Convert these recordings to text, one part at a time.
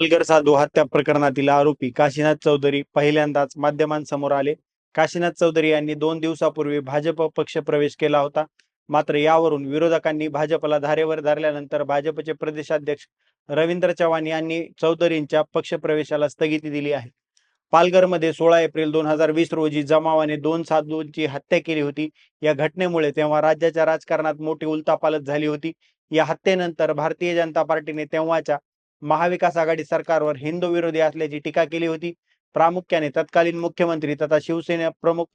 पालघर साधू हत्या प्रकरणातील आरोपी काशीनाथ चौधरी पहिल्यांदाच माध्यमांसमोर आले. काशीनाथ चौधरी यांनी दोन दिवसापूर्वी भाजप पक्ष प्रवेश केला होता. मात्र यावरून विरोधकांनी भाजपला धारेवर धरल्यानंतर भाजपचे प्रदेशाध्यक्ष रवींद्र चव्हाण यांनी चौधरींच्या पक्षप्रवेशाला स्थगिती दिली आहे. पालघरमध्ये सोळा एप्रिल दोन हजार वीस रोजी जमावाने दोन साधूंची हत्या केली होती. या घटनेमुळे तेव्हा राज्याच्या राजकारणात मोठी उलतापालत झाली होती. या हत्येनंतर भारतीय जनता पार्टीने तेव्हाच्या महाविकास आघाडी सरकारवर हिंदू विरोधी असल्याची टीका केली होती. प्रामुख्याने तत्कालीन मुख्यमंत्री तथा शिवसेना प्रमुख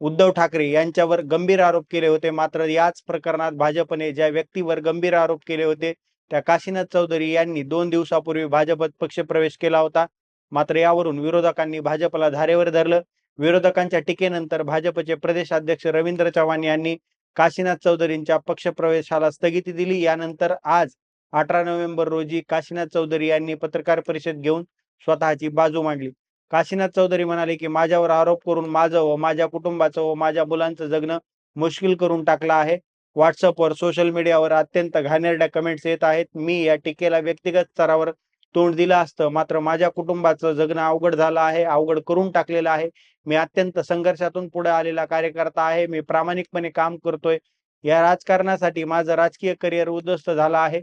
उद्धव ठाकरे यांच्यावर गंभीर आरोप केले होते. मात्र याच प्रकरणात भाजपने ज्या व्यक्तीवर गंभीर आरोप केले होते त्या काशीनाथ चौधरी यांनी दोन दिवसापूर्वी भाजपत पक्षप्रवेश केला होता. मात्र यावरून विरोधकांनी भाजपला धारेवर धरलं. विरोधकांच्या टीकेनंतर भाजपचे प्रदेशाध्यक्ष रवींद्र चव्हाण यांनी काशीनाथ चौधरींच्या पक्षप्रवेशाला स्थगिती दिली. यानंतर आज अठरा नोव्हेंबर रोजी काशीनाथ चौधरी यांनी पत्रकार परिषद घेऊन स्वतःची बाजू मांडली. काशीनाथ चौधरी म्हणाले की माझ्यावर आरोप करून माझं व माझ्या कुटुंबाचं व माझ्या मुलांचं जगणं मुश्किल करून टाकलं आहे. व्हॉट्सअपवर सोशल मीडियावर अत्यंत घाणेरड्या कमेंट्स येत आहेत. मी या टीकेला व्यक्तिगत स्तरावर तोंड दिलं असतं. मात्र माझ्या कुटुंबाचं जगणं अवघड झालं आहे अवघड करून टाकलेलं आहे. मी अत्यंत संघर्षातून पुढे आलेला कार्यकर्ता आहे. मी प्रामाणिकपणे काम करतोय. या राजकारणासाठी माझं राजकीय करिअर उद्ध्वस्त झालं आहे.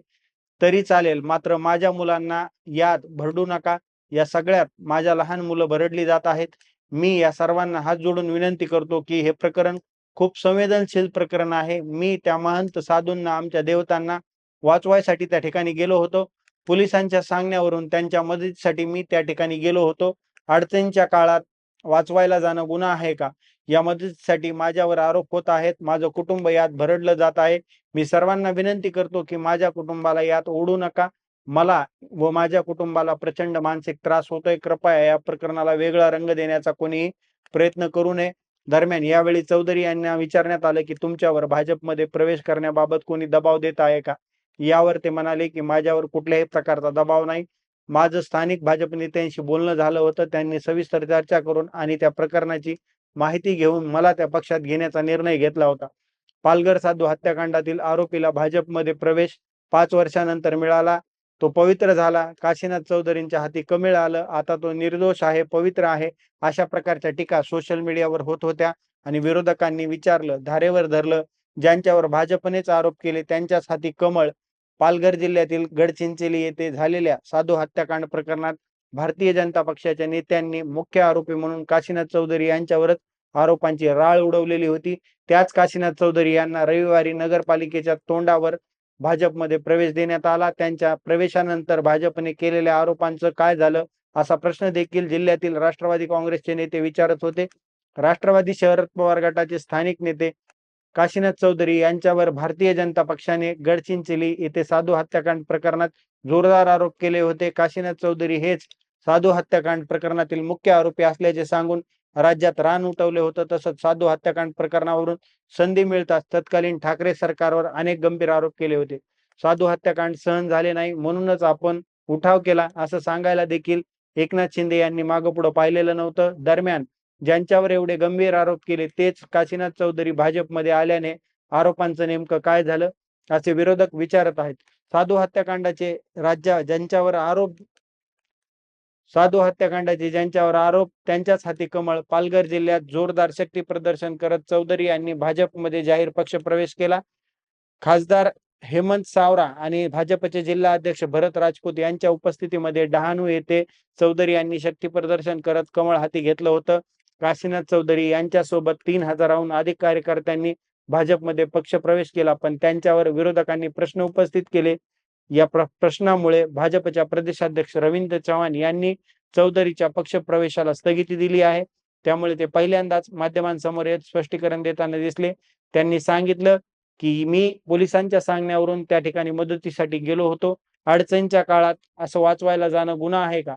तरी चालेल. मात्र माझ्या मुलांना यात भरडू नका. या सगळ्यात माझ्या लहान मुलं भरडली जात आहेत. मी या सर्वांना हात जोडून विनंती करतो की हे प्रकरण खूप संवेदनशील प्रकरण आहे. मी त्या महंत साधूंना आमच्या देवतांना वाचवायसाठी त्या ठिकाणी गेलो होतो. पोलिसांच्या सांगण्यावरून त्यांच्या मदतीसाठी मी त्या ठिकाणी गेलो होतो. अडचणीच्या काळात वाचवायला जाणं गुन्हा आहे का? या मदतीसाठी माझ्यावर आरोप होत आहेत. माझं कुटुंब यात भरडलं जात आहे. मी सर्वांना विनंती करतो की माझ्या कुटुंबाला यात ओढू नका. मला व माझ्या कुटुंबाला प्रचंड मानसिक त्रास होतोय. कृपया या प्रकरणाला वेगळा रंग देण्याचा कोणी प्रयत्न करू नये. दरम्यान यावेळी चौधरी यांना विचारण्यात आलं की तुमच्यावर भाजपमध्ये प्रवेश करण्याबाबत कोणी दबाव देत आहे का? यावर ते म्हणाले की माझ्यावर कुठल्याही प्रकारचा दबाव नाही. माझं स्थानिक भाजप नेत्यांशी बोलणं झालं होतं. त्यांनी सविस्तर चर्चा करून आणि त्या प्रकरणाची माहिती घेऊन मला त्या पक्षात घेण्याचा निर्णय घेतला होता. पालघर साधू हत्याकांडातील आरोपीला भाजपमध्ये प्रवेश पाच वर्षानंतर मिळाला. तो पवित्र झाला. काशीनाथ चौधरींच्या हाती कमिळ आलं. आता तो निर्दोष आहे पवित्र आहे अशा प्रकारच्या टीका सोशल मीडियावर होत होत्या आणि विरोधकांनी विचारलं धारेवर धरलं. ज्यांच्यावर भाजपनेच आरोप केले त्यांच्याच हाती कमळ. पालघर जिल्ह्यातील गडचिंचोली येथे झालेल्या साधू हत्याकांड प्रकरणात भारतीय जनता पक्षाच्या नेत्यांनी मुख्य आरोपी म्हणून काशीनाथ चौधरी यांच्यावरच आरोपांची राळ उडवलेली होती. त्याच काशीनाथ चौधरी यांना रविवारी नगरपालिकेच्या तोंडावर भाजपमध्ये प्रवेश देण्यात आला. त्यांच्या प्रवेशानंतर भाजपने केलेल्या आरोपांचं काय झालं असा प्रश्न देखील जिल्ह्यातील राष्ट्रवादी काँग्रेसचे नेते विचारत होते. राष्ट्रवादी शरद पवार गटाचे स्थानिक नेते काशीनाथ चौधरी यांच्यावर भारतीय जनता पक्षाने गडचिंचली येथे साधू हत्याकांड प्रकरणात जोरदार आरोप केले होते. काशीनाथ चौधरी हेच साधू हत्याकांड प्रकरणातील मुख्य आरोपी असल्याचे सांगून राज्यात रान उठवले होतं. तसंच साधू हत्याकांड प्रकरणावरून संधी मिळताच तत्कालीन ठाकरे सरकारवर अनेक गंभीर आरोप केले होते. साधू हत्याकांड सहन झाले नाही म्हणूनच आपण उठाव केला असं सांगायला देखील एकनाथ शिंदे यांनी मागपुढं पाहिलेलं नव्हतं. दरम्यान ज्यांच्यावर एवढे गंभीर आरोप केले तेच काशीनाथ चौधरी भाजपमध्ये आल्याने आरोपांचं नेमकं काय झालं असे विरोधक विचारत आहेत. साधू हत्याकांडाचे राज्य ज्यांच्यावर आरोप साधू हत्याकांडाचे ज्यांच्यावर आरोप त्यांच्याच हाती कमळ. पालघर जिल्ह्यात जोरदार शक्ती प्रदर्शन करत चौधरी यांनी भाजपमध्ये जाहीर पक्ष प्रवेश केला. खासदार हेमंत सावरा आणि भाजपचे जिल्हा अध्यक्ष भरत राजपूत यांच्या उपस्थितीमध्ये डहाणू येथे चौधरी यांनी शक्ती प्रदर्शन करत कमळ हाती घेतलं होतं. काशीनाथ चौधरी यांच्यासोबत तीन हजाराहून अधिक कार्यकर्त्यांनी भाजपमध्ये पक्ष प्रवेश केला. पण त्यांच्यावर विरोधकांनी प्रश्न उपस्थित केले. या प्र प्रश्नामुळे भाजपच्या प्रदेशाध्यक्ष रवींद्र चव्हाण यांनी चौधरीच्या पक्ष प्रवेशाला स्थगिती दिली आहे. त्यामुळे ते पहिल्यांदाच माध्यमांसमोर येत स्पष्टीकरण देताना दिसले. त्यांनी सांगितलं की मी पोलिसांच्या सांगण्यावरून त्या ठिकाणी मदतीसाठी गेलो होतो. अडचणीच्या काळात असं वाचवायला जाणं गुन्हा आहे का?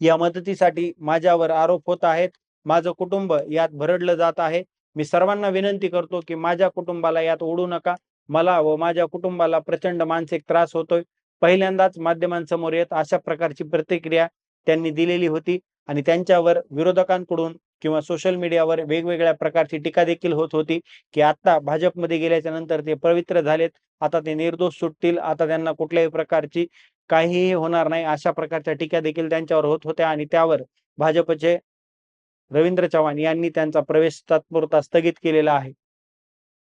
या मदतीसाठी माझ्यावर आरोप होत आहेत. माझं कुटुंब यात भरडलं जात आहे. मी सर्वांना विनंती करतो की माझ्या कुटुंबाला यात ओढू नका. मला व माझ्या कुटुंबाला प्रचंड मानसिक त्रास होतोय. पहिल्यांदाच माध्यमांसमोर येत अशा प्रकारची प्रतिक्रिया त्यांनी दिलेली होती आणि त्यांच्यावर विरोधकांकडून किंवा सोशल मीडियावर वेगवेगळ्या प्रकारची टीका देखील होत होती की आता भाजपमध्ये गेल्याच्यानंतर ते पवित्र झालेत. आता ते निर्दोष सुटतील. आता त्यांना कुठल्याही प्रकारची काहीही होणार नाही अशा प्रकारच्या टीका देखील त्यांच्यावर होत होत्या आणि त्यावर भाजपचे रवींद्र चव्हाण यांनी त्यांचा प्रवेश तात्पुरता स्थगित केलेला आहे.